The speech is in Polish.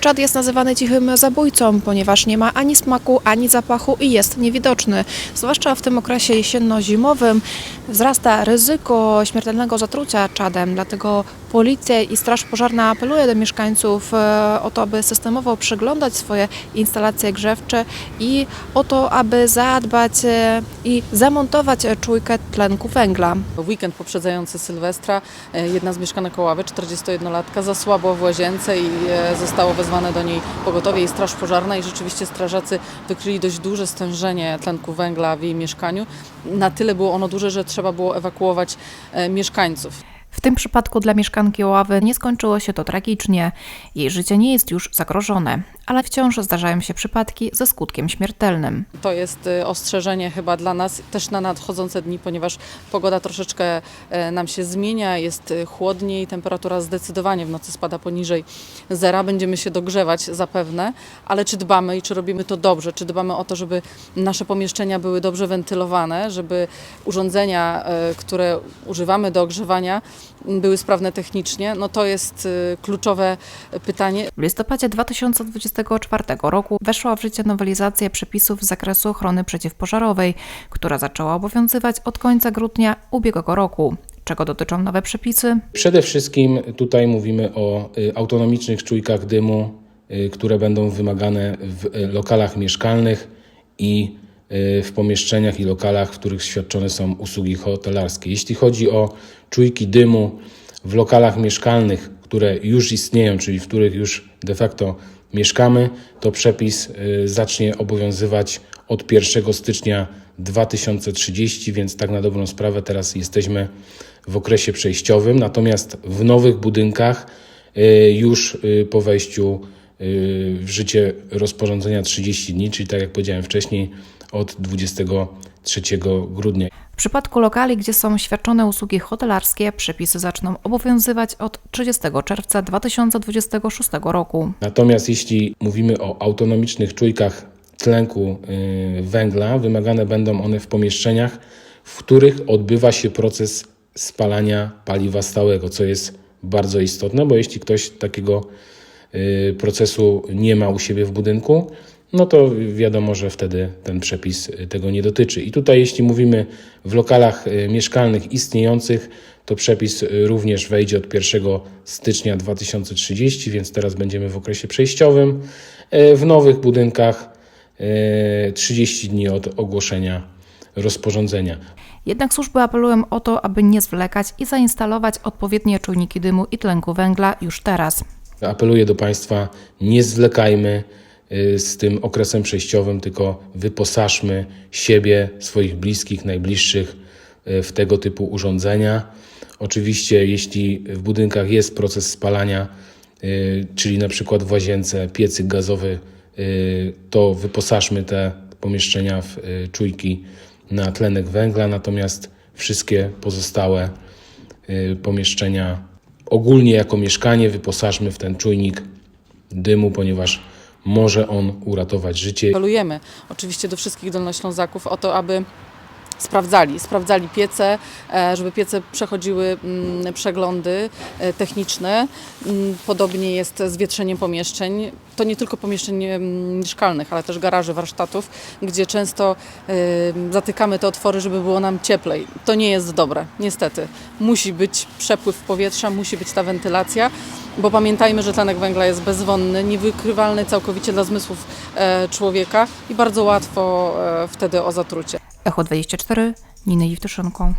Czad jest nazywany cichym zabójcą, ponieważ nie ma ani smaku, ani zapachu i jest niewidoczny. Zwłaszcza w tym okresie jesienno-zimowym wzrasta ryzyko śmiertelnego zatrucia czadem, dlatego policja i straż pożarna apeluje do mieszkańców e, o to, aby systemowo przeglądać swoje instalacje grzewcze i o to, aby zadbać e, i zamontować czujkę tlenku węgla. W weekend poprzedzający Sylwestra e, jedna z mieszkanek Oławy, 41-latka, zasłabła w łazience i zostało wezwane do niej pogotowie i straż pożarna i rzeczywiście strażacy wykryli dość duże stężenie tlenku węgla w jej mieszkaniu. Na tyle było ono duże, że trzeba było ewakuować mieszkańców. W tym przypadku dla mieszkanki Oławy nie skończyło się to tragicznie. Jej życie nie jest już zagrożone, ale wciąż zdarzają się przypadki ze skutkiem śmiertelnym. To jest e, ostrzeżenie chyba dla nas też na nadchodzące dni, ponieważ pogoda troszeczkę e, nam się zmienia, jest e, chłodniej, temperatura zdecydowanie w nocy spada poniżej zera. Będziemy się dogrzewać zapewne, ale czy dbamy i czy robimy to dobrze? Czy dbamy o to, żeby nasze pomieszczenia były dobrze wentylowane, żeby urządzenia, e, które używamy do ogrzewania, były sprawne technicznie? No to jest e, kluczowe pytanie. W listopadzie 2024 roku weszła w życie nowelizacja przepisów z zakresu ochrony przeciwpożarowej, która zaczęła obowiązywać od końca grudnia ubiegłego roku. Czego dotyczą nowe przepisy? Przede wszystkim tutaj mówimy o y, autonomicznych czujkach dymu, y, które będą wymagane w y, lokalach mieszkalnych i y, w pomieszczeniach i lokalach, w których świadczone są usługi hotelarskie. Jeśli chodzi o czujki dymu w lokalach mieszkalnych, które już istnieją, czyli w których już de facto mieszkamy, to przepis y, zacznie obowiązywać od 1 stycznia 2030, więc tak na dobrą sprawę teraz jesteśmy w okresie przejściowym, natomiast w nowych budynkach y, już y, po wejściu y, w życie rozporządzenia 30 dni, czyli tak jak powiedziałem wcześniej, od 23 grudnia. W przypadku lokali, gdzie są świadczone usługi hotelarskie, przepisy zaczną obowiązywać od 30 czerwca 2026 roku. Natomiast jeśli mówimy o autonomicznych czujkach tlenku y, węgla, wymagane będą one w pomieszczeniach, w których odbywa się proces spalania paliwa stałego, co jest bardzo istotne, bo jeśli ktoś takiego y, procesu nie ma u siebie w budynku, no to wiadomo, że wtedy ten przepis y, tego nie dotyczy. I tutaj, jeśli mówimy w lokalach y, mieszkalnych istniejących, to przepis y, również wejdzie od 1 stycznia 2030, więc teraz będziemy w okresie przejściowym. Y, W nowych budynkach y, 30 dni od ogłoszenia rozporządzenia. Jednak służby apelują o to, aby nie zwlekać i zainstalować odpowiednie czujniki dymu i tlenku węgla już teraz. Apeluję do Państwa, nie zwlekajmy y, z tym okresem przejściowym, tylko wyposażmy siebie, swoich bliskich, najbliższych y, w tego typu urządzenia. Oczywiście, jeśli w budynkach jest proces spalania, y, czyli na przykład w łazience piecyk gazowy, to wyposażmy te pomieszczenia w czujki na tlenek węgla, natomiast wszystkie pozostałe pomieszczenia ogólnie jako mieszkanie wyposażmy w ten czujnik dymu, ponieważ może on uratować życie. Apelujemy oczywiście do wszystkich Dolnoślązaków o to, aby sprawdzali, sprawdzali piece, e, żeby piece przechodziły mm, przeglądy e, techniczne. Mm, Podobnie jest z wietrzeniem pomieszczeń. To nie tylko pomieszczeń mm, mieszkalnych, ale też garaży, warsztatów, gdzie często e, zatykamy te otwory, żeby było nam cieplej. To nie jest dobre, niestety. Musi być przepływ powietrza, musi być ta wentylacja, bo pamiętajmy, że tlenek węgla jest bezwonny, niewykrywalny całkowicie dla zmysłów człowieka i bardzo łatwo wtedy o zatrucie. Echo 24, Nina Jewtuszynką.